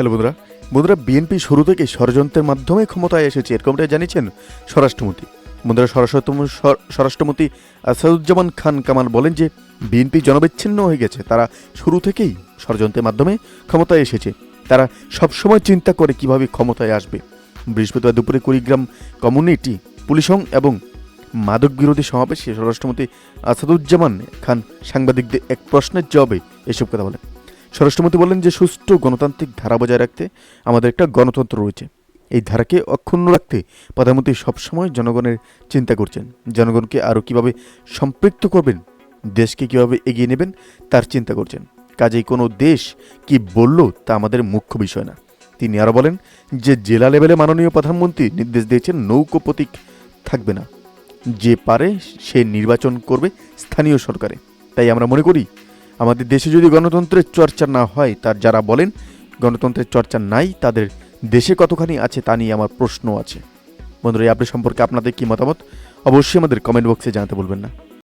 Hello বন্ধুরা। বন্ধুরা, BNP শুরু থেকে ষড়যন্ত্রের মাধ্যমে ক্ষমতায় এসেছে এরকমটাই জানিয়েছেন স্বরাষ্ট্রমন্ত্রী। বন্ধুরা স্বরাষ্ট্র স্বরাষ্ট্রমন্ত্রী আসাদুজ্জামান খান কামাল বলেন যে, বিএনপি জনবিচ্ছিন্ন হয়ে গেছে, তারা শুরু থেকেই ষড়যন্ত্রের মাধ্যমে ক্ষমতায় এসেছে। তারা সবসময় চিন্তা করে কীভাবে ক্ষমতায় আসবে। বৃহস্পতিবার দুপুরে কুড়িগ্রাম কমিউনিটি পুলিশং এবং মাদক বিরোধী সমাবেশে স্বরাষ্ট্রমন্ত্রী আসাদুজ্জামান খান সাংবাদিকদের এক প্রশ্নের জবাবে এসব কথা বলেন। স্বরাষ্ট্রমন্ত্রী বলেন যে সুষ্ঠু গণতান্ত্রিক ধারা বজায় রাখতে আমাদের একটা গণতন্ত্র রয়েছে। এই ধারাকে অক্ষুণ্ণ রাখতে প্রধানমন্ত্রী সবসময় জনগণের চিন্তা করছেন। জনগণকে আরও কীভাবে সম্পৃক্ত করবেন, দেশকে কীভাবে এগিয়ে নেবেন, তার চিন্তা করছেন। কাজেই কোনো দেশ কি বলল তা আমাদের মুখ্য বিষয় না। তিনি আরও বলেন যে জেলা লেভেলে মাননীয় প্রধানমন্ত্রী নির্দেশ দিয়েছেন নৌকো প্রতীক থাকবে না। যে পারে সে নির্বাচন করবে স্থানীয় সরকারে। তাই আমরা মনে করি আমাদের দেশে যদি গণতন্ত্রের চর্চা না হয়, তার যারা বলেন, গণতন্ত্রের চর্চা নাই, তাদের দেশে কতখানি আছে তা নিয়ে আমার প্রশ্ন আছে। বন্ধুরা, এই আপডেট সম্পর্কে আপনাদের কী মতামত? অবশ্যই আমাদের কমেন্ট বক্সে জানাতে বলবেন না।